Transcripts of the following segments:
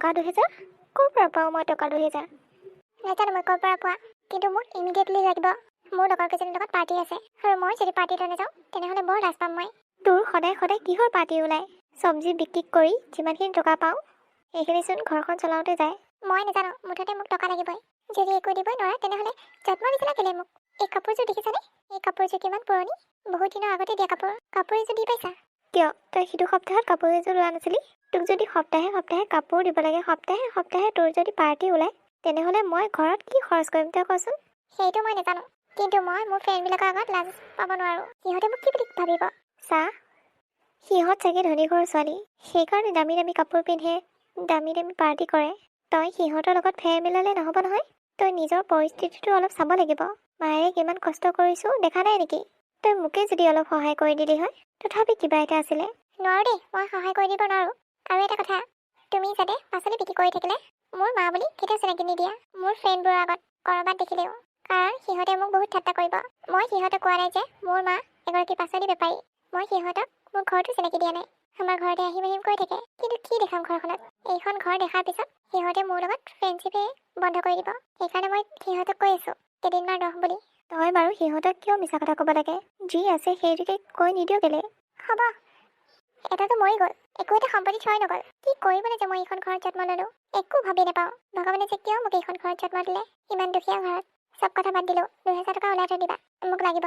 টকা দুহেজাৰ? ক'ৰ পৰা পাওঁ মই টকা দুহেজাৰ? নাজানো মই ক'ৰ পৰা পোৱা কিন্তু মোক ইমিডিয়েটলি লাগিব। মোৰ লগৰ কেইজনীৰ লগত পাৰ্টি আছে আৰু মই যদি পাৰ্টিলৈ নাযাওঁ তেনেহ'লে বৰ লাজ পাম মই। তোৰ সদায় সদায় কিহৰ পাৰ্টি ওলায়? চব্জি বিক্ৰী কৰি যিমানখিনি টকা পাওঁ সেইখিনিচোন ঘৰখন চলাওঁতে যায়। মই নাজানো মুঠতে মোক টকা লাগিবই। যদি একো দিবই নোৱাৰা তেনেহ'লে জন্ম দিছিলা কেলে মোক? এই কাপোৰযোৰ দেখিছানে? এই কাপোৰযোৰ কিমান পুৰণি? বহুত দিনৰ আগতে দিয়া কাপোৰ। কাপোৰ এযোৰ দি পাইছা? কিয়? তই সিটো সপ্তাহত কাপোৰ এযোৰ লোৱা নাছিলি তোক যদি সপ্তাহে সপ্তাহে কাপোৰ দিব লাগে সপ্তাহে সপ্তাহে তোৰ যদি পাৰ্টি ওলায় তেনেহ'লে মই ঘৰত কি খৰচ কৰিম তই কচোন? সেইটো মই নাজানো। কিন্তু মই মোৰ ফ্ৰেণ্ডবিলাকৰ আগত লাজ পাব নোৱাৰোঁ। সিহঁতে মোক কি বুলি ভাবিব? চা সিহঁত চাগে ধনী ঘৰৰ ছোৱালী। সেইকাৰণে দামী দামী কাপোৰ পিন্ধে দামী দামী পাৰ্টি কৰে। তই সিহঁতৰ লগত ফেৰ মিলালে নহ'ব নহয়? তই নিজৰ পৰিস্থিতিটো অলপ চাব লাগিব। মায়ে কিমান কষ্ট কৰিছোঁ দেখা নাই নেকি? তই মোকে যদি অলপ সহায় কৰি দিলি হয় তথাপি কিবা এটা আছিলে। নোৱাৰোঁ দেই মই সহায় কৰি দিব নোৱাৰোঁ। আৰু এটা কথা তুমি যাতে পাচলি বিক্ৰী কৰি থাকিলে মোৰ মা বুলি কেতিয়াও চিনাকি নিদিয়া? মোৰ ফ্ৰেণ্ডবোৰৰ আগত ক'ৰবাত দেখিলেও। কাৰণ সিহঁতে মোক বহুত ঠাট্টা কৰিব। মই সিহঁতক কোৱা নাই যে মোৰ মা এগৰাকী পাচলি বেপাৰী। মই সিহঁতক মোৰ ঘৰটো চিনাকি দিয়া নাই। আমাৰ ঘৰতে আহিম আহিম কৰি থাকে। কিন্তু কি দেখাম ঘৰখনত? এইখন ঘৰ দেখাৰ পিছত সিহঁতে মোৰ লগত ফ্ৰেণ্ডশ্বিপে বন্ধ কৰি দিব। সেইকাৰণে মই সিহঁতক কৈ আছোঁ কেইদিনমান ৰহ বুলি। তই বাৰু সিহঁতক কিয় মিছা কথা ক'ব লাগে? যি আছে সেইটোকে কৈ নিদিয় কেলে? হ'ব। এটাতো মৰি গ'ল একো এটা সম্পত্তি থৈ নগ'ল। কি কৰিবলৈ যে মই এইখন ঘৰত জন্ম ল'লোঁ? একো ভাবি নাপাওঁ। ভগৱানে যে কিয় মোক এইখন ঘৰত জন্ম দিলে? ইমান দুখীয়া ঘৰত। চব কথা বাদ দিলোঁ। দুহেজাৰ টকা ওলাই থৈ দিবা। মোক লাগিব।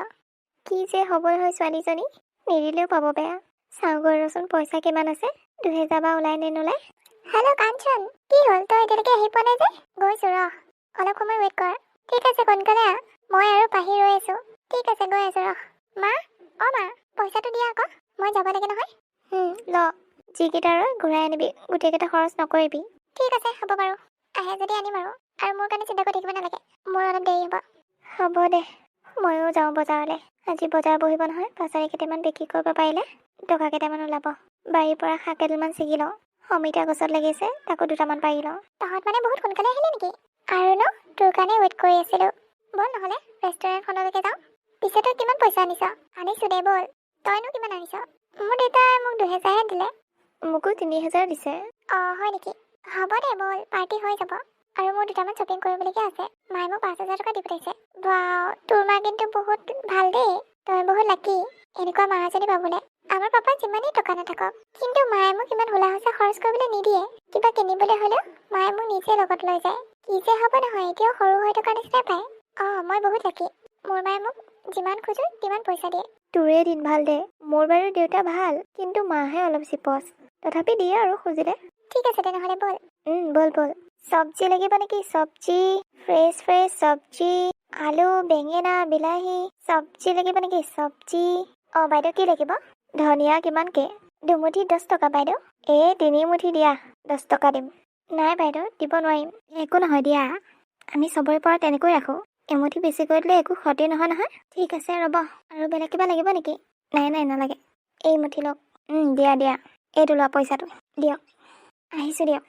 কি যে হ'ব হয় ছোৱালীজনী। নিদিলেও পাব বেয়া। চাওঁগৈ ৰচোন পইচা কিমান আছে? দুহেজাৰ বা ওলাই নে নোলাই? হেল্ল' কাঞ্চন কি হ'ল? তই এতিয়ালৈকে আহি পোৱা নাই যে? গৈছোঁ ৰহ অলপ সময় ৱেইট কৰ। ঠিক আছে সোনকালে আহ। মই আৰু পাহি ৰৈ আছোঁ। ঠিক আছে গৈ আছোঁ ৰহ। মা অ' মা পইচাটো দিয়া আকৌ। মই যাব লাগে নহয়। ল। যিকেইটা ৰয় ঘূৰাই আনিবি গোটেইকেইটা খৰচ নকৰিবি। ঠিক আছে হ'ব বাৰু। আহে যদি আনিম আৰু। আৰু মোৰ কাৰণে চিন্তা কৰি থাকিব নালাগে। মোৰ অলপ দেৰি হ'ব। হ'ব দে। ময়ো যাওঁ বজাৰলৈ। আজি বজাৰ বহিব নহয় পাচাৰী কেইটামান বিক্ৰী কৰিব পাৰিলে। টকা কেইটামান ওলাব। বাৰীৰ পৰা শাক কেইডালমান ছিগি লওঁ। অমিতা গছত লাগিছে তাকো দুটামান পাৰি লওঁ। তহঁত মানে বহুত সোনকালে আহিলে নেকি? আৰু ন তোৰ কাৰণে ৱেইট কৰি আছিলোঁ। ব'ল নহ'লে ৰেষ্টুৰেণ্টখনলৈকে যাওঁ। পিছে তই কিমান পইচা আনিছ? আনিছোঁ দে ব'ল। তইনো কিমান আনিছ? মোৰ দেউতাই মোক দুহেজাৰহে দিলে। মোকো তিনি হেজাৰ দিছে। অঁ হয় নেকি? হ'ব দে ব'ল। পাৰ্টি হৈ যাব। আৰু মোৰ দুটামান শ্বপিং কৰিবলগীয়া আছে। মায়ে মোক পাঁচ হাজাৰ টকা দি পঠাইছে। ৱাও তোৰ মা কিন্তু বহুত ভাল দেই। তই বহুত লাকি এনেকুৱা মা এজনী পাবলৈ। আমাৰ পাপা যিমানেই টকা নাথাকক। কিন্তু মায়ে মোক ইমান হোলা হোচা খৰচ কৰিবলৈ নিদিয়ে। কিবা কিনিবলৈ হ'লেও মায়ে মোক নিজে লগত লৈ যায়। কি যে হ'ব নহয় এতিয়াও সৰু হৈ থকাৰ নিচিনাই পায়। অঁ মই বহুত লাকি মোৰ মায়ে মোক যিমান খোজো তিমান পইচা দিয়ে। তোৰে দিন ভাল দে। মোৰ বাৰু দেউতা ভাল কিন্তু মাহে অলপ চিপচ তথাপি দিয়ে আৰু খুজিলে। ঠিক আছে তেনেহ'লে ব'ল। ব'ল ব'ল। চব্জি লাগিব নেকি? চব্জি ফ্ৰেছ ফ্ৰেছ চব্জি আলু বেঙেনা বিলাহী চব্জি লাগিব নেকি? চব্জি। অঁ বাইদেউ কি লাগিব? ধনিয়া কিমানকৈ? দুমুঠি দহ টকা বাইদেউ। এই তিনিমুঠি দিয়া। দহ টকা দিম। নাই বাইদেউ দিব নোৱাৰিম। একো নহয় দিয়া। আমি চবৰে পৰা তেনেকৈ ৰাখোঁ। এমুঠি বেছি কৰি দিলে একো ক্ষতি নহয় নহয়। ঠিক আছে ৰ'ব। আৰু বেলেগ কিবা লাগিব নেকি? নাই নাই নালাগে। এই মুঠি লওক। দিয়া দিয়া। এইটো লোৱা পইচাটো। দিয়ক। আহিছোঁ দিয়ক।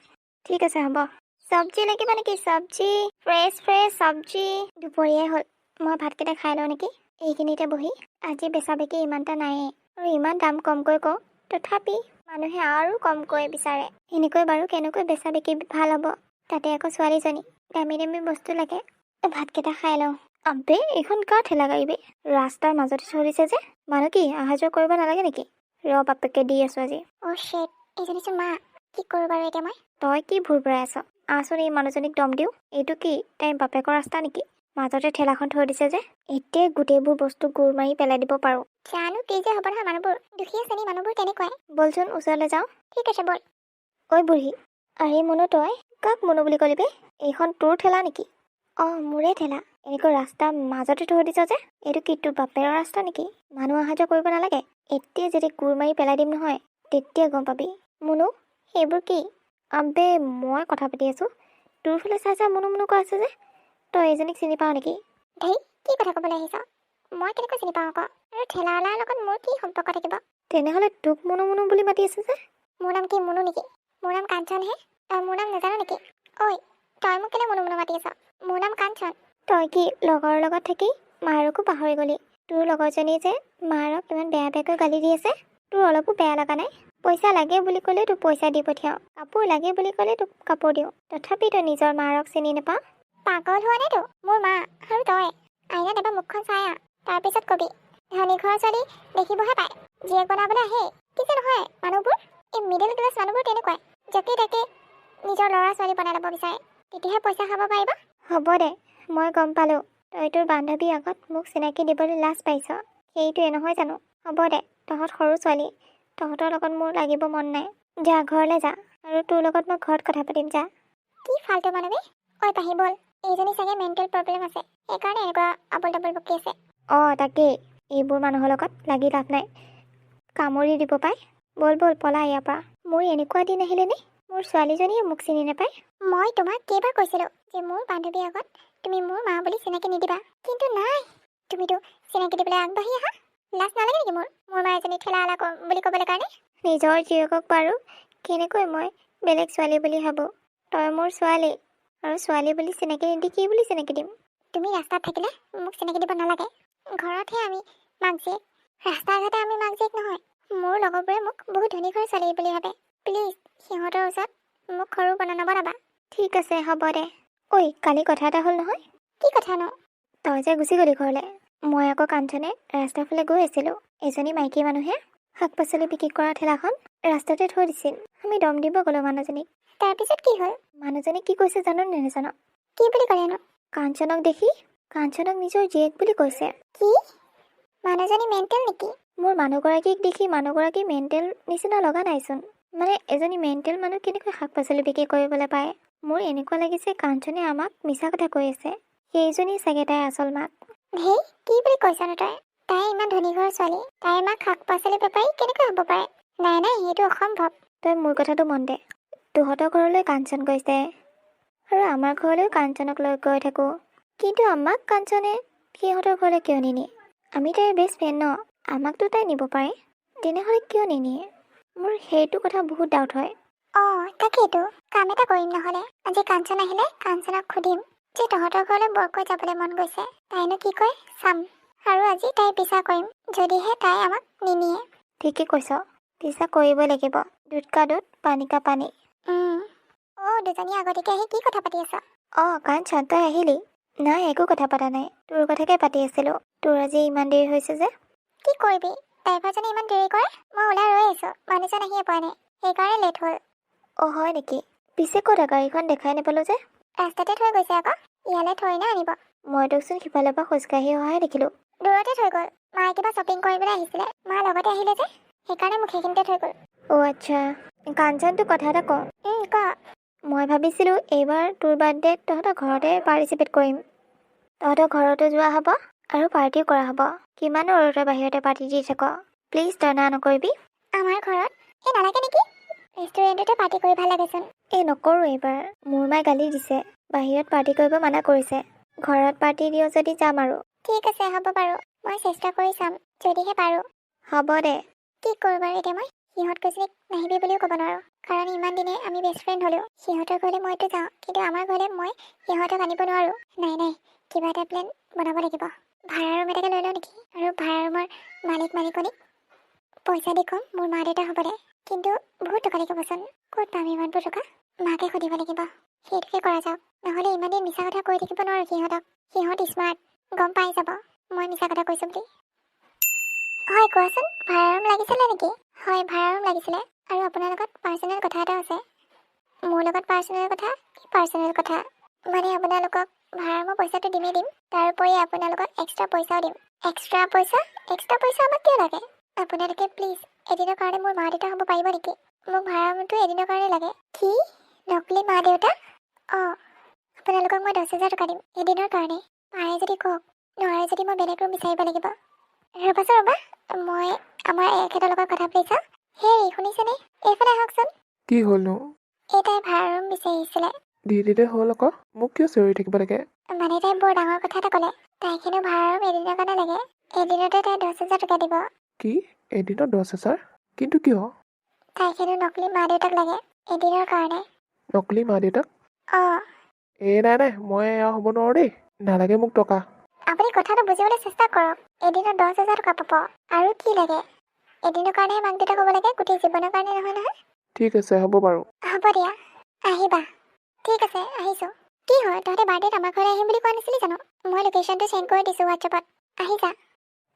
ঠিক আছে হ'ব। চব্জি লাগিব নেকি? চব্জি ফ্ৰেছ ফ্ৰেছ চব্জি। দুপৰীয়াই হ'ল। মই ভাতকেইটা খাই লওঁ নেকি? এইখিনিতে বহি। আজি বেচা বিকি ইমানটা নায়েই আৰু ইমান দাম কমকৈ কওঁ। তথাপি মানুহে আৰু কমকৈ বিচাৰে। এনেকৈ বাৰু কেনেকৈ বেচা বিকি ভাল হ'ব? তাতে আকৌ ছোৱালীজনী। দামী দামী বস্তু লাগে। ভাতকেইটা খাই লওঁ। আবে এইখন কাৰ ঠেলা গাড়ী ৰাস্তাৰ মাজতে চলিছে যে। মানুহ কি অহা যোৱা কৰিব নালাগে নেকি? ৰ বাপেকে দি আছো আজি। অ' শেট এইজনীচোন মা কি কৰোঁ বাৰু এতিয়া মই? তই কি ভুল ভৰাই আছ? আচোন এই মানুহজনীক দম দিওঁ। এইটো কি তাই বাপেকৰ ৰাস্তা নেকি? মাজতে ঠেলাখন থৈ দিছে যে। এতিয়াই গোটেইবোৰ বস্তু গোৰ মাৰি পেলাই দিব পাৰোঁ। জানো কি যে হ'ব নহয় মানুহবোৰ। দুখীয়া শ্ৰেণী মানুহবোৰ তেনেকুৱাই বলচোন ওচৰলৈ যাওঁ। ঠিক আছে বল। ঐ বুঢ়ী আৰে মুনু তই? কাক মুনু বুলি ক'লি বে? এইখন তোৰ ঠেলা নেকি? অঁ মোৰে ঠেলা। এনেকৈ ৰাস্তা মাজতে থৈ দিছ যে এইটো কি তোৰ বাপেৰৰ ৰাস্তা নেকি? মানুহ অহা যোৱা কৰিব নালাগে। এতিয়া যদি কোৰ মাৰি পেলাই দিম নহয় তেতিয়া গম পাবি। মুনু সেইবোৰ কি? আবে মই কথা পাতি আছোঁ। তোৰ ফালে চাই চাই মুনু মুনু কৈ আছে যে। তই এইজনীক চিনি পাৱ নেকি? ধেই কি কথা ক'বলৈ আহিছ? মই কেনেকৈ চিনি পাওঁ আকৌ? আৰু ঠেলাৱালাৰ লগত মোৰ কি সম্পৰ্ক থাকিব? তেনেহ'লে তোক মুনু মুনু বুলি মাতি আছে যে। মোৰ নাম কি মুনু নেকি? মোৰ নাম কাঞ্চনহে। তই মোৰ নাম নাজানো নেকি? ঐ তই মোক কেলে মুনু মুনু মাতি আছ? মোৰ নাম কাঞ্চন। তই কি লগৰ লগত থাকি মাৰকো পাহৰি গ'লি? তোৰ লগৰজনী যে মাৰক ইমান বেয়া বেয়াকৈ গালি দি আছে তোৰ অলপো বেয়া লগা নাই? পইচা লাগে বুলি ক'লে তোক পইচা দি পঠিয়াওঁ কাপোৰ লাগে বুলি ক'লে তোক কাপোৰ দিওঁ। তথাপি তই নিজৰ মাৰক চিনি নাপাওঁ? পাগল হোৱা নাইতো মোৰ মা আৰু তই। আইনাত এবাৰ মুখখন চাই আহ। তাৰপিছত কবি ধনী ঘৰৰ ছোৱালী দেখিবহে পায়। জীয়েক বনাবলৈ আহে। কি যে নহয় মানুহবোৰ? এই মিডিল ক্লাছ মানুহবোৰ তেনেকুৱাই। যাকে তাকে নিজৰ ল'ৰা ছোৱালী বনাই ল'ব বিচাৰে। তেতিয়াহে পইচা খাব পাৰিব। হ'ব দে মই গম পালোঁ। তই তোৰ বান্ধৱীৰ আগত মোক চিনাকি দিবলৈ লাজ পাইছ। সেইটোৱে নহয় জানো? হ'ব দে তহঁত সৰু ছোৱালী তহঁতৰ লগত মোৰ লাগিব মন নাই। যা ঘৰলৈ যা আৰু তোৰ লগত মই ঘৰত কথা পাতিম যা। কি ফাল্টু মানৱী ঐ পাহি বল। এইজনী চাগে মেণ্টেল প্ৰব্লেম আছে। সেইকাৰণে এনেকুৱা আবল তাবল বকি আছে। অঁ তাকেই। এইবোৰ মানুহৰ লগত লাগি লাভ নাই। কামুৰি দিব পাই। বল বল পলা ইয়াৰ পৰা। মোৰ এনেকুৱা দিন আহিলেনে মোৰ ছোৱালীজনীয়ে মোক চিনি নাপায়। মই তোমাক কেইবাৰ কৈছিলোঁ যে মোৰ বান্ধৱীৰ আগত তুমি মোৰ মা বুলি চিনাকি নিদিবা। কিন্তু নাই তুমিতো চিনাকি দিবলৈ আগবাঢ়ি আহা। লাজ নালাগে নেকি মোৰ? মোৰ মা এজনী ঠেলা আলা বুলি ক'বলৈ কাৰণে? নিজৰ জীয়েকক পাৰোঁ কেনেকৈ মই বেলেগ ছোৱালী বুলি ভাবোঁ? তই মোৰ ছোৱালী আৰু ছোৱালী বুলি চিনাকি নিদি কি বুলি চিনাকি দিম? তুমি ৰাস্তাত থাকিলে মোক চিনাকি দিব নালাগে। ঘৰতহে আমি মাক জীয়েক ৰাস্তা ঘাটে আমি মাক জীয়েক নহয়। মোৰ লগৰবোৰে মোক বহুত ধনী ঘৰৰ ছোৱালী বুলি ভাবে। প্লিজ সিহঁতৰ ওচৰত মোক সৰু বনা নবনাবা ঠিক আছে হ'ব দে। ঐ কালি কথা এটা হ'ল নহয়। কি কথানো তই যে গুচি গ'লি ঘৰলৈ মই আকৌ কাঞ্চনে ৰাস্তাৰ ফালে গৈ আছিলোঁ। এজনী মাইকী মানুহে শাক পাচলি বিক্ৰী কৰা ঠেলাখন ৰাস্তাতে থৈ দিছিল। আমি দম দিব গ'লোঁ মানুহজনীক। তাৰপিছত কি হ'ল? মানুহজনে কি কৈছে জানো নে নাজানো। কি বুলি ক'লেনো কাঞ্চনক দেখি কাঞ্চনক নিজৰ জীয়েক বুলি কৈছে। কি? মানুহজনী মেণ্টেল নেকি? মোৰ মানুহগৰাকীক দেখি মানুহগৰাকী মেণ্টেল নিচিনা লগা নাইচোন। মানে এজনী মেণ্টেল মানুহ কেনেকৈ শাক পাচলি বিক্ৰী কৰিবলৈ পায়? মোৰ এনেকুৱা লাগিছে কাঞ্চনে আমাক মিছা কথা কৈ আছে। সেইজনী চাগে তাইৰ আচল মাক। হেই কি বুলি কৈছানো তই? তাই ইমান ধনী ঘৰৰ ছোৱালী। তাইৰ মাক শাক পাচলি বেপাৰী কেনেকৈ হ'ব পাৰে? নাই নাই সেইটো অসম্ভৱ। তই মোৰ কথাটো মন দে। তহঁতৰ ঘৰলৈ কাঞ্চন গৈছে। আৰু আমাৰ ঘৰলৈও কাঞ্চনক লৈ গৈ থাকোঁ। কিন্তু আমাক কাঞ্চনে সিহঁতৰ ঘৰলৈ কিয় নিনিয়ে? আমি তাইৰ বেষ্ট ফ্ৰেণ্ড ন? আমাকতো তাই নিব পাৰে। তেনেহ'লে কিয় নিনিয়ে? মোৰ সেইটো কথা বহুত ডাউট হয়। অঁ তাকেইতো। কাম এটা কৰিম নহ'লে। আজি কাঞ্চন আহিলে কাঞ্চনক সুধিম। যে তহঁতৰ ঘৰলৈ বৰকৈ যাবলৈ মন গৈছে। তাইনো কি কয় চাম। আৰু আজি তাই পিছা কৰিম যদিহে তাই আমাক নিনিয়ে। ঠিকেই কৈছ। পিছা কৰিব লাগিব। দুধ কা দুধ পানী কা পানী। অঁ দুজনী আগতীয়াকৈ আহি কি কথা পাতি আছ? অঁ কাঞ্চন তই আহিলি? নাই একো কথা পতা নাই। তোৰ কথাকে পাতি আছিলোঁ। তোৰ আজি ইমান দেৰি হৈছে যে। কি কৰিবি? ড্ৰাইভাৰজনে ইমান দেৰি কৰে? মই ওলাই ৰৈ আছোঁ মানুহজন আহিয়ে পোৱা নাই। সেইকাৰণে লেট হ'ল। অঁ হয় নেকি? পিছে ক'ত গাড়ীখন দেখাই নাপালোঁ যে? ৰাস্তাতে থৈ গৈছে আকৌ। ইয়ালৈ থৈ না আনিব। মই তোকচোন সিফালৰ পৰা খোজকাঢ়ি অহাই দেখিলোঁ। দূৰতে থৈ গ'ল। মায়ে কিবা শ্বপিং কৰিবলৈ আহিছিলে। মা লগতে আহিলে যে। সেইকাৰণে মোক সেইখিনিতে থৈ গ'ল। অ' আচ্ছা। কাঞ্চন তোক কথা এটা কওঁ। ক। মই ভাবিছিলোঁ এইবাৰ তোৰ বাৰ্থডেত তহঁতৰ ঘৰতে পাৰ্টিচিপেট কৰিম। তহঁতৰ ঘৰতো যোৱা হ'ব? আৰু পাৰ্টিও কৰা হ'ব। কিমানো আৰু তই বাহিৰতে পাৰ্টি দি থাক। প্লিজ তই না নকৰিবি। আমাৰ ঘৰত? এই নালাগে নেকি? ৰেষ্টুৰেণ্টতে পাৰ্টি কৰি ভাল লাগেচোন এই নকৰোঁ এইবাৰ। মোৰ মায়ে গালি দিছে। বাহিৰত পাৰ্টি কৰিব মানা কৰিছে। ঘৰত পাৰ্টি দিয় যদি যাম আৰু। ঠিক আছে হ'ব বাৰু। মই চেষ্টা কৰি চাম যদিহে পাৰোঁ। হ'ব দে। কি কৰোঁ বাৰু এতিয়া মই? সিহঁত কৈছে নাহিবি বুলিও ক'ব নোৱাৰোঁ। কাৰণ ইমান দিনে আমি বেষ্ট ফ্ৰেণ্ড হ'লেও সিহঁতৰ ঘৰলৈ মইতো যাওঁ। কিন্তু আমাৰ ঘৰলৈ মই সিহঁতক আনিব নোৱাৰোঁ। নাই নাই। কিবা এটা প্লেন বনাব লাগিব। ভাড়া ৰুম এটাকে লৈ লওঁ নেকি? আৰু ভাড়া ৰুমৰ মালিক মালিকনীক পইচা দি ক'ম মোৰ মা দেউতা হ'ব দে কিন্তু বহুত টকা লাগিবচোন ক'ত পাম ইমানবোৰ টকা? মাকে সুধিব লাগিব। সেইটোকে কৰা যাওক। নহ'লে ইমান দিন মিছা কথা কৈ থাকিব নোৱাৰোঁ সিহঁতক। সিহঁত স্মাৰ্ট গম পাই যাব। মই মিছা কথা কৈছোঁ বুলি। হয় কোৱাচোন। ভাড়া ৰুম লাগিছিলে নেকি? হয় ভাড়া ৰুম লাগিছিলে। আৰু আপোনাৰ লগত পাৰ্চনেল কথা এটা আছে। মোৰ লগত পাৰ্চনেল কথা কি পাৰ্চনেল কথা? মানে আপোনালোকক ভাড়া ৰুমৰ পইচাটো দিমেই দিম। তাৰোপৰি আপোনালোকক এক্সট্ৰা পইচাও দিম। এক্সট্ৰা পইচা? এক্সট্ৰা পইচা আমাক কিয় লাগে? আপোনালোকে প্লিজ এদিনৰ কাৰণে মোৰ মা দেউতা হ'ব পাৰিব নেকি? মোক ভাড়া ৰুমটো এদিনৰ কাৰণে লাগে। কি? নকলি মা দেউতা অঁ। আপোনালোকক মই দহ হাজাৰ টকা দিম এদিনৰ কাৰণে। পাৰে যদি কওক নোৱাৰে যদি মই বেলেগ ৰুম বিচাৰিব লাগিব। ৰ'বাচোন ৰ'বা মই আমাৰ এখেতৰ লগত কথা পাতি চাওঁ। হেৰি শুনিছেনে? এইফালে আহকচোন। কি হ'লনো? এই তাই ভাড়া ৰুম বিচাৰি আহিছিলে। দি দিলে হ'ল আকৌ মোক কিয় চিঞৰি থাকিব লাগে? মানে তাই বৰ ডাঙৰ কথা এটা ক'লে তাইক হেনো ভাড়া ৰুম এদিনৰ কাৰণে লাগে। এদিনতে তাই দহ হাজাৰ টকা দিব। কি? এদিনত দহ হাজাৰ? কিন্তু কিয়? তাইক হেনো নকলি মা দেউতাক লাগে এদিনৰ কাৰণে। নকলি মা দেউতাক? অঁ। এই নাই নাই মই এয়া হ'ব নোৱাৰোঁ দেই নালাগে মোক টকা। আপুনি কথাটো বুজিবলৈ চেষ্টা কৰক এদিনত দহ হাজাৰ টকা পাব আৰু কি লাগে? এদিনৰ কাৰণেহে মাক দেউতাক ক'ব লাগে গোটেই জীৱনৰ কাৰণে নহয় নহয়? ঠিক আছে হ'ব বাৰু। হ'ব দিয়া আহিবা। ঠিক আছে আহিছোঁ। কি হয় তহঁতে বাৰ্থডেত আমাৰ ঘৰলৈ আহিম বুলি কোৱা নাছিলি জানো? মই লোকেশ্যনটো চেণ্ড কৰি দিছোঁ হোৱাটছএপত আহি যা।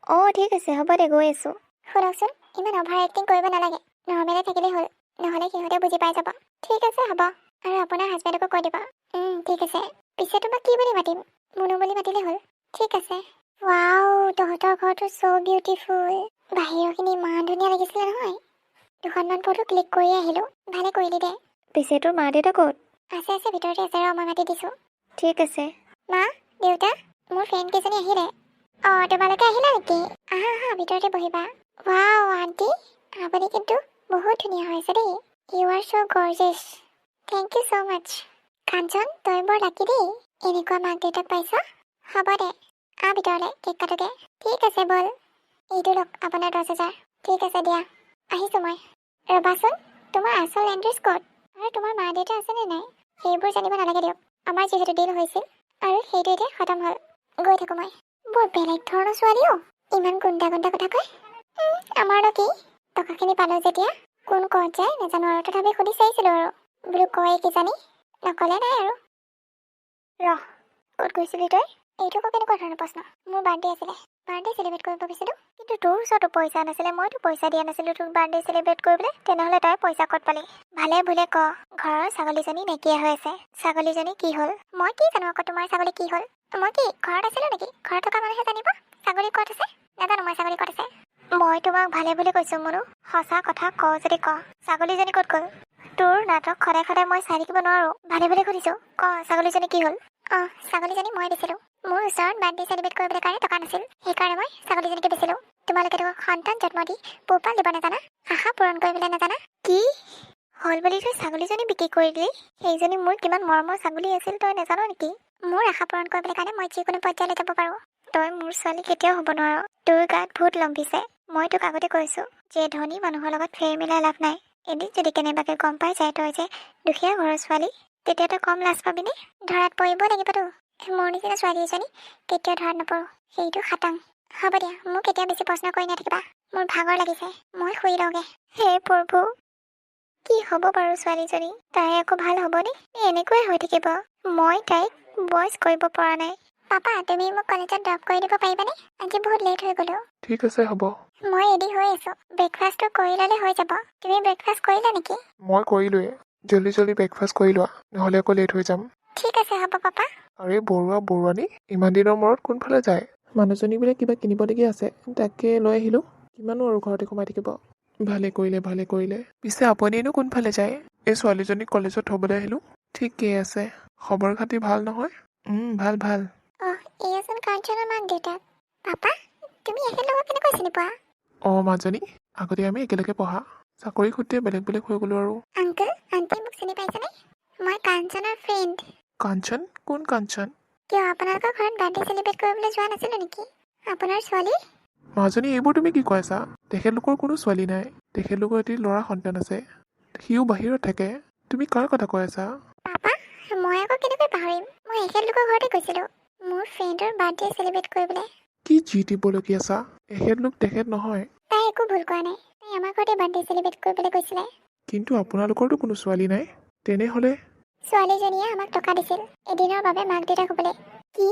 অঁ ঠিক আছে হ'ব দে গৈ আছোঁ। শুনকচোন ইমান অভাৰ এক্টিং কৰিব নালাগে। নৰ্মেলে থাকিলেই হ'ল নহ'লে সিহঁতে বুজি পাই যাব। ঠিক আছে হ'ব। আৰু আপোনাৰ হাজবেণ্ডকো কৈ দিব। ঠিক আছে। পিছে তোমাক কি বুলি মাতিম? মুনু বুলি মাতিলে হ'ল। ঠিক আছে। ৱাও তহঁতৰ ঘৰটো চ' বিউটিফুল বাহিৰৰখিনি ইমান ধুনীয়া লাগিছিলে নহয়। দুখনমান ফটো ক্লিক কৰি আহিলোঁ। ভালে কৰিলি দে। পিছে তোৰ মা দেউতা ক'ত? আছে আছে ভিতৰতে আছে ৰ মই মাতি দিছোঁ। ঠিক আছে। মা দেউতা মোৰ ফ্ৰেণ্ড কেইজনী আহিলে। অঁ তোমালোকে আহিলা নেকি? আহা আহা ভিতৰতে বহিবা। ৱাও আণ্টি আপুনি কিন্তু বহুত ধুনীয়া হৈছে দেই। You are so' gorgeous thank you so' much Kanchan তই বৰ লাকি দেই। এনেকুৱা মাক দেউতাক পাইছ? হ'ব দে। আহ ভিতৰলৈ কেক কাটোগে ঠিক আছে ব'ল। এইটো লওক আপোনাৰ দহ হাজাৰ। ঠিক আছে দিয়া। আহিছোঁ মই। ৰ'বাচোন তোমাৰ আচল এড্ৰেছ ক'ত? আৰু তোমাৰ মা দেউতা আছেনে নাই? সেইবোৰ জানিব নালাগে দিয়ক। আমাৰ যিহেতু ডিল হৈছিল আৰু সেইটো এতিয়া খতম হ'ল। গৈ থাকোঁ মই। বৰ বেলেগ ধৰণৰ ছোৱালীও ইমান গুণ্ডা গুণ্ডা কথা কয় আমাৰনো কি? টকাখিনি পালোঁ যেতিয়া। কোন ক'ত যায় নাজানো আৰু। তথাপি সুধি চাইছিলোঁ আৰু। বোলো কয় কিজানি। নক'লে নাই আৰু। ৰহ ক'ত গৈছিলি তই? এইটো আকৌ কেনেকুৱা ধৰণৰ প্ৰশ্ন? মোৰ বাৰ্থডে আছিলে। বাৰ্থডে চেলিব্ৰেট কৰিব গৈছিলোঁ কিন্তু তোৰ ওচৰতো পইচা নাছিলে মইতো পইচা দিয়া নাছিলোঁ তোক বাৰ্থডে চেলিব্ৰেট কৰিবলৈ তেনেহ'লে তই পইচা ক'ত পালি? ভালে ভুলে ক ঘৰৰ ছাগলীজনী নাইকিয়া হৈ আছে। ছাগলীজনী কি হ'ল? মই কি জানো আকৌ তোমাৰ ছাগলী কি হ'ল? মই কি ঘৰত আছিলোঁ নেকি? ঘৰত থকা মানুহে জানিব? ছাগলী ক'ত আছে? নাজানো মই ছাগলী ক'ত আছে। মই তোমাক ভালে বুলি কৈছোঁ মোৰো সঁচা কথা ক যদি ক। ছাগলীজনী ক'ত গ'ল? তোৰ নাটক সদায় সদায় মই চাই থাকিব নোৱাৰোঁ। ভালে বুলি সুধিছোঁ ক ছাগলীজনী কি হ'ল? অঁ ছাগলীজনী মই দিছিলোঁ। মোৰ ওচৰত বাৰ্থডে চেলিব্ৰেট কৰিবলৈ কাৰণে টকা নাছিল। সেইকাৰণে মই ছাগলীজনীকে দিছিলোঁ। তোমালোকেতো সন্তান জন্ম দি পোহপাল দিব নাজানা? আশা পূৰণ কৰিবলৈ নাজানা? কি? হ'ল বুলি তই ছাগলীজনী বিক্ৰী কৰি দিলি? সেইজনী মোৰ কিমান মৰমৰ ছাগলী আছিল তই নাজানো নেকি? মোৰ আশা পূৰণ কৰিবলৈ কাৰণে মই যিকোনো পৰ্যায়লৈ যাব পাৰোঁ। তই মোৰ ছোৱালী কেতিয়াও হ'ব নোৱাৰ। তোৰ গাত ভূত লম্ভিছে। মই তোক আগতে কৈছোঁ যে ধনী মানুহৰ লগত ফেৰ মিলাই লাভ নাই। এদিন যদি কেনেবাকৈ গম পাই যায় তই যে দুখীয়া ঘৰৰ ছোৱালী তেতিয়া তই কম লাজ পাবিনে? ধৰাত পৰিব লাগিবতো মোৰ নিচিনা ছোৱালী এজনী কেতিয়াও ধৰাত নপৰোঁ। সেইটো খাটাং। হ'ব দিয়া মোক কেতিয়া বেছি প্ৰশ্ন কৰি নাথাকিবা। মোৰ ভাগৰ লাগিছে। মই শুই লওঁগে হে প্ৰভু কি হ'ব বাৰু ছোৱালীজনী? তাই আকৌ ভাল হ'বনে? নে এনেকুৱাই হৈ থাকিব। মই তাইক বইচ কৰিব পৰা নাই। পাপা তুমি মোক কলেজত ড্ৰপ কৰি দিব পাৰিবানে? আজি বহুত লেট হৈ গ'লো। ঠিক আছে হ'ব। মই ৰেডি হৈ আছোঁ। ব্ৰেকফাষ্টটো কৰি ল'লে হৈ যাব। তুমি ব্ৰেকফাষ্ট কৰিলা নেকি? মই কৰিলোৱে। জল্দি জল্দি ব্ৰেকফাষ্ট কৰি লোৱা। নহ'লে আকৌ লেট হৈ যাম। ঠিক আছে হ'ব পাপা। আৰে বৰুৱা বৰুৱানী ইমান দিনৰ মূৰত কোনফালে যায়? মানুহজনী বোলে কিবা কিনিবলগীয়া আছে তাকে লৈ আহিলোঁ। কিমানো আৰু ঘৰতে সোমাই থাকিব? ভালে কৰিলে ভালে কৰিলে। পিছে আপুনিনো কোনফালে যায়? এই ছোৱালীজনীক কলেজত থ'বলৈ আহিলোঁ। ঠিকেই আছে। খবৰ খাতি ভাল নহয়? ভাল ভাল। অঁ মাজনী আগতে আমি একেলগে পঢ়া। চাকৰি সূত্ৰে বেলেগ বেলেগ হৈ গ'লোঁ আৰু। কাঞ্চন? কোন কাঞ্চন? কিয় আপোনালোকৰ ঘৰত বাৰ্থডে চেলিব্ৰেট কৰিবলৈ যোৱা নাছিলোঁ নেকি? আপোনাৰ ছোৱালী? মাজনী এইবোৰ তুমি কি কৈ আছা? তেখেতলোকৰ কোনো ছোৱালী নাই। তেখেতলোকৰ এটি ল'ৰা সন্তান আছে। সিও বাহিৰত থাকে। তুমি কাৰ কথা কৈ আছা? পাপা মই আকৌ কেনেকৈ পাহৰিম? মই এখেতলোকৰ ঘৰতে গৈছিলোঁ। মোৰ ফ্ৰেণ্ডৰ বাৰ্থডে চেলিব্ৰেট কৰিবলৈ। কি জি দিবলগীয়া আছা? এখেতলোক তেখেত নহয়। তাই একো ভুল কৰা নাই। তাই আমাৰ ঘৰতে বাৰ্থডে চেলিব্ৰেট কৰিবলৈ গৈছিলে। কিন্তু আপোনালোকৰতো কোনো ছোৱালী নাই। তেনেহ'লে ছোৱালীজনীয়ে আমাক টকা দিছিল। এদিনৰ বাবে মাক দেউতাক হ'বলৈ কি?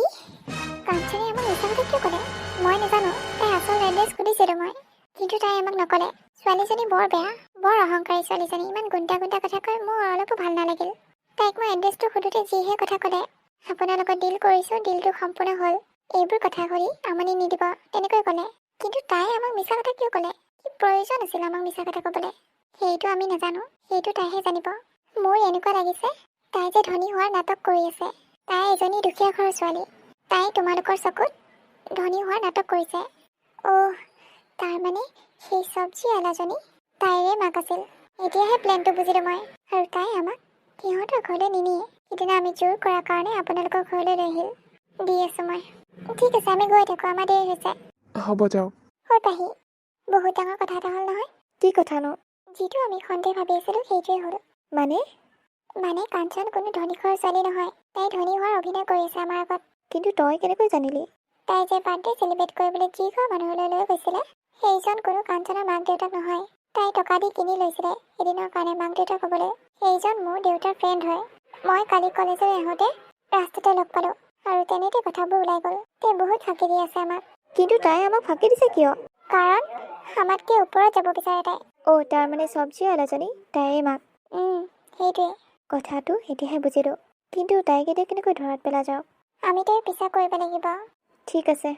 কাঞ্চনে আমাক মিছা কথা কিয় ক'লে? মই নাজানো। তাই আচল এড্ৰেছ সুধিছিলোঁ মই। কিন্তু তাই আমাক নক'লে। ছোৱালীজনী বৰ বেয়া বৰ অহংকাৰী ছোৱালীজনী। ইমান গুণ্ডা গুণ্ডা কথা কয় মোৰ অলপো ভাল নালাগিল। তাইক মই এড্ৰেছটো সোধোতে যিহে কথা ক'লে আপোনাৰ লগত ডিল কৰিছোঁ ডিলটো সম্পূৰ্ণ হ'ল। এইবোৰ কথা সুধি আমনি নিদিব তেনেকৈ ক'লে। কিন্তু তাই আমাক মিছা কথা কিয় ক'লে? কি প্ৰয়োজন আছিল আমাক মিছা কথা ক'বলৈ? সেইটো আমি নাজানো। সেইটো তাইহে জানিব। মোৰ এনেকুৱা লাগিছে। তাই যে ধনী হোৱাৰ নাটক কৰি আছে। তাই এজনী দুখীয়া ঘৰৰ ছোৱালী। তাই তোমালোকৰ চকুত ধনী হোৱাৰ নাটক কৰিছে। অ' তাৰমানে সেই চব্জি আলাজনী তাইৰে মাক আছিল। এতিয়াহে প্লেনটো বুজিলোঁ মই। আৰু তাই আমাক সিহঁতৰ ঘৰলৈ নিনিয়ে। সিদিনা আমি জোৰ কৰাৰ কাৰণে আপোনালোকৰ ঘৰলৈ লৈ আহিল দি আছোঁ মই। ঠিক আছে আমি গৈ থাকোঁ। আমাৰ দেৰি হৈছে। হ'ব যাওক হৈ পাহি। বহুত ডাঙৰ কথা এটা হ'ল নহয়। কি কথানো যিটো আমি সন্দেহ ভাবি আছিলোঁ সেইটোৱে হ'ল। মানে? মানে কাঞ্চন কোনো ধনী ঘৰৰ ছোৱালী নহয়। তাই ধনী হোৱাৰ অভিনয় কৰি আছে আমাৰ আগত। কিন্তু তই কেনেকৈ জানিলি? তাই যে বাৰ্থডে চেলিব্ৰেট কৰিবলৈ যি ঘৰ মানুহলৈ লৈ গৈছিলে সেইজন কোনো কাঞ্চনৰ মাক দেউতাক নহয়। তাই টকা দি কিনি লৈছিলে এদিনৰ কাৰণে মাক দেউতাক হ'বলৈ। সেইজন মোৰ দেউতাৰ ফ্ৰেণ্ড হয়। মই কালি কলেজলৈ আহোঁতে ৰাস্তাতে লগ পালোঁ আৰু তেনেতে কথাবোৰ ওলাই গ'ল। তাই বহুত ফাঁকি দি আছে আমাক। কিন্তু তাই আমাক ফাঁকি দিছে কিয়? কাৰণ আমাতকৈ ওপৰত যাব বিচাৰে তাই। অ' তাৰ মানে চব্জি আলাজনী তাইৰে মাক সেইটোৱে। কথাটো এতিয়াহে বুজিলোঁ। কিন্তু তাইক এতিয়া কেনেকৈ ধৰাত পেলা যাওক আমি তাইৰ পিছা কৰিব লাগিব। ঠিক আছে।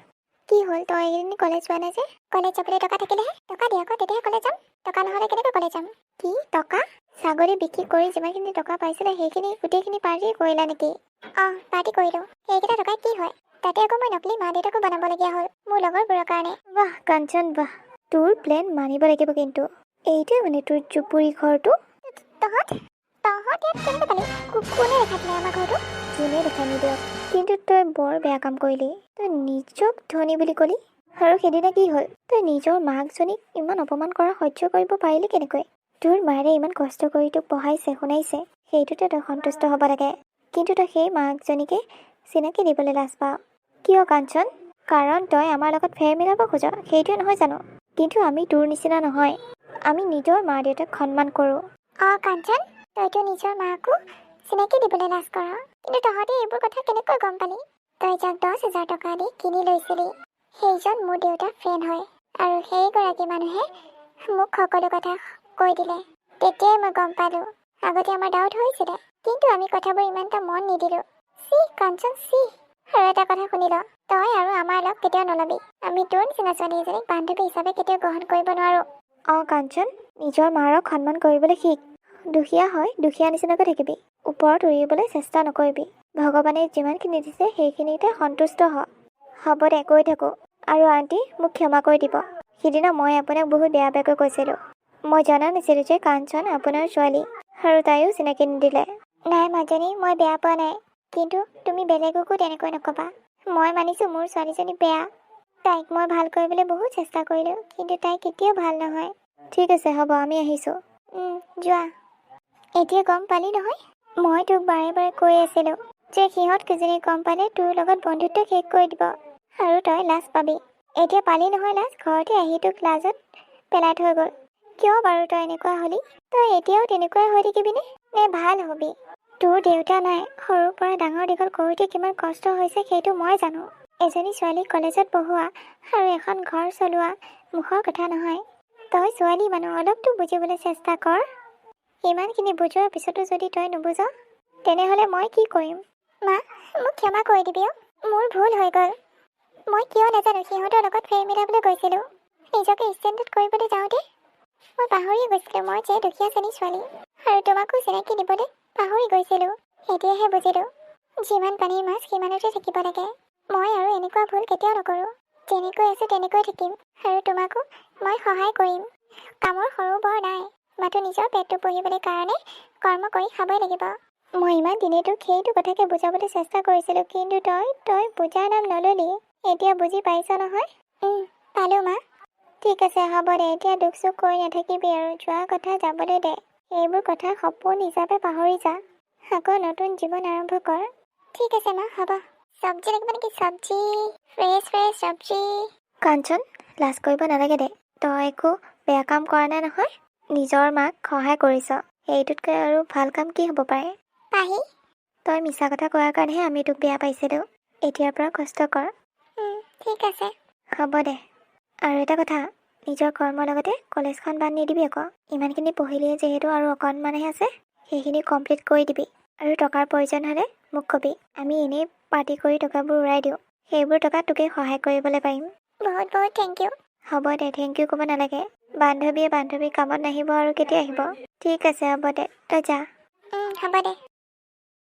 কি হ'ল তই এইকেইদিন কলেজ যোৱা নাই যে? কলেজ যাবলৈ টকা থাকিলেহে? টকা দিয়া আকৌ তেতিয়াহে কলেজ যাম। টকা নহ'লে কেনেকৈ কলেজ যাম? কি টকা? ছাগলী বিক্ৰী কৰি যিমানখিনি টকা পাইছিলে সেইখিনি গোটেইখিনি পাৰ্টি কৰিলা নেকি? অঁ পাৰ্টি কৰিলোঁ। সেইকেইটা টকাই কি হয়? তাতে আকৌ মই নকলি মা দেউতাকো বনাবলগীয়া হ'ল মোৰ লগৰবোৰৰ কাৰণে। বাহ কাঞ্চন বাহ। তোৰ প্লেন মানিব লাগিব কিন্তু। এইটোৱে মানে তোৰ জুপুৰি ঘৰটো। তহঁত? তহঁত ইয়াত কেনেকৈ পালি কোনে দেখাই দিলে আমাৰ ঘৰটো যোনে দেখাই নিদিয়ক কিন্তু তই বৰ বেয়া কাম কৰিলি। তই নিজক ধনী বুলি ক'লি। আৰু সেইদিনা কি হ'ল? তই নিজৰ মাকজনীক ইমান অপমান কৰা সহ্য কৰিব পাৰিলি কেনেকৈ? তোৰ মায়েৰে ইমান কষ্ট কৰি তোক পঢ়াইছে শুনাইছে। সেইটোতে তই সন্তুষ্ট হ'ব লাগে। কিন্তু তই সেই মাকজনীকে চিনাকি দিবলৈ লাজ পাৱ। কিয় কাঞ্চন? কাৰণ তই আমাৰ লগত ফেৰ মিলাব খোজ সেইটোৱে নহয় জানো? কিন্তু আমি তোৰ নিচিনা নহয়। আমি নিজৰ মা দেউতাক সন্মান কৰোঁ। অঁ কাঞ্চন? তইতো নিজৰ মাকো চিনাকি দিবলৈ লাজ কৰ। কিন্তু তহঁতে এইবোৰ কথা কেনেকৈ গম পালি? তই যাক দহ হাজাৰ টকা দি কিনি লৈছিলি সেইজন মোৰ দেউতাৰ ফ্ৰেণ্ড হয়। আৰু সেইগৰাকী মানুহে মোক সকলো কথা কৈ দিলে। তেতিয়াই মই গম পালোঁ। আগতে আমাৰ ডাউট হৈছিলে কিন্তু আমি কথাবোৰ ইমান এটা মন নিদিলোঁ। চি কাঞ্চন চি। আৰু এটা কথা শুনি ল তই আৰু আমাৰ লগ কেতিয়াও নলবি। আমি তোৰ নিচিনা ছোৱালী এজনীক বান্ধৱী হিচাপে কেতিয়াও গ্ৰহণ কৰিব নোৱাৰোঁ। অঁ কাঞ্চন নিজৰ মাৰক সন্মান কৰিবলৈ শিক। দুখীয়া হয় দুখীয়া নিচিনাকৈ থাকিবি। ওপৰত উৰিবলৈ চেষ্টা নকৰিবি। ভগৱানে যিমানখিনি দিছে সেইখিনিতে সন্তুষ্ট হ। হ'ব দে গৈ থাকোঁ। আৰু আণ্টি মোক ক্ষমা কৰি দিব। সিদিনা মই আপোনাক বহুত বেয়া বেয়াকৈ কৈছিলোঁ। মই জনা নাছিলোঁ যে কাঞ্চন আপোনাৰ ছোৱালী। আৰু তাইও চিনাকি নিদিলে। নাই মাজনী মই বেয়া পোৱা নাই। কিন্তু তুমি বেলেগকো তেনেকৈ নক'বা। মই মানিছোঁ মোৰ ছোৱালীজনী বেয়া। তাইক মই ভাল কৰিবলৈ বহুত চেষ্টা কৰিলোঁ কিন্তু তাই কেতিয়াও ভাল নহয়। ঠিক আছে হ'ব আমি আহিছোঁ। যোৱা। এতিয়া গম পালি নহয়? মই তোক বাৰে বাৰে কৈ আছিলোঁ যে সিহঁত কেইজনী গম পালে তোৰ লগত বন্ধুত্ব শেষ কৰি দিব আৰু তই লাজ পাবি। এতিয়া পালি নহয় লাজ ঘৰতে আহি তোক লাজত পেলাই থৈ গ'ল। কিয় বাৰু তই এনেকুৱা হ'লি? তই এতিয়াও তেনেকুৱাই হৈ থাকিবিনে নে ভাল হ'বি? তোৰ দেউতা নাই সৰুৰ পৰা ডাঙৰ দীঘল কৰোঁতে কিমান কষ্ট হৈছে সেইটো মই জানো। এজনী ছোৱালী কলেজত পঢ়োৱা আৰু এখন ঘৰ চলোৱা মুখৰ কথা নহয়। তই ছোৱালী মানুহ অলপতো বুজিবলৈ চেষ্টা কৰ। ইমানখিনি বুজোৱাৰ পিছতো যদি তই নুবুজ তেনেহ'লে মই কি কৰিম? মা মোক ক্ষমা কৰি দিবি অ' মোৰ ভুল হৈ গ'ল। মই কিয় নাজানো সিহঁতৰ লগত ফেৰ মিলাবলৈ গৈছিলোঁ। নিজকে ষ্টেণ্ডাৰ্ড কৰিবলৈ যাওঁতে মই পাহৰিয়ে গৈছিলোঁ মই যে দুখীয়া শ্ৰেণীৰ ছোৱালী। আৰু তোমাকো চিনাকি দিবলৈ পাহৰি গৈছিলোঁ। এতিয়াহে বুজিলোঁ যিমান পানীৰ মাছ সিমানতে থাকিব লাগে। মই আৰু এনেকুৱা ভুল কেতিয়াও নকৰোঁ। যেনেকৈ আছোঁ তেনেকৈ থাকিম। আৰু তোমাকো মই সহায় কৰিম। কামৰ সৰু বৰ নাই। মাথো নিজৰ পেটটো পুহিবলৈ কাৰণে কৰ্ম কৰি খাবই লাগিব। মই ইমান দিনে তোক সেইটো কথাকে বুজাবলৈ চেষ্টা কৰিছিলোঁ কিন্তু তই তই বুজাৰ নাম নল'লি। এতিয়া বুজি পাইছ নহয়? পালোঁ মা। ঠিক আছে হ'ব দে এতিয়া দুখ চুখ কৰি নাথাকিবি আৰু যোৱা কথা যাবলৈ দে। এইবোৰ কথা সপোন হিচাপে পাহৰি যা। আকৌ নতুন জীৱন আৰম্ভ কৰ। ঠিক আছে মা হ'ব। চব্জি লাগিব নেকি? চব্জি। ফ্ৰেছ ফ্ৰেছ চব্জি। কাঞ্চন লাজ কৰিব নালাগে দে। তই একো বেয়া কাম কৰা নাই নহয়? নিজৰ মাক সহায় কৰিছ। সেইটোতকৈ আৰু ভাল কাম কি হ'ব পাৰে? পাহি। তই মিছা কথা কোৱাৰ কাৰণেহে আমি তোক বেয়া পাইছিলোঁ। এতিয়াৰ পৰা কষ্ট কৰ। ঠিক আছে। হ'ব দে। আৰু এটা কথা নিজৰ কৰ্মৰ লগতে কলেজখন বাদ নিদিবি আকৌ। ইমানখিনি পঢ়িলিয়ে যিহেতু আৰু অকণমানহে আছে সেইখিনি কমপ্লিট কৰি দিবি। আৰু টকাৰ প্ৰয়োজন হ'লে মোক কবি। আমি এনেই পাৰ্টি কৰি টকাবোৰ উৰাই দিওঁ। সেইবোৰ টকা তোকে সহায় কৰিবলৈ পাৰিম। বহুত বহুত থেংক ইউ। হ'ব দে থেংক ইউ ক'ব নালাগে। বান্ধৱীয়ে বান্ধৱীৰ কামত নাহিব আৰু কেতিয়া আহিব? ঠিক আছে হ'ব দে তই যা। হ'ব দে।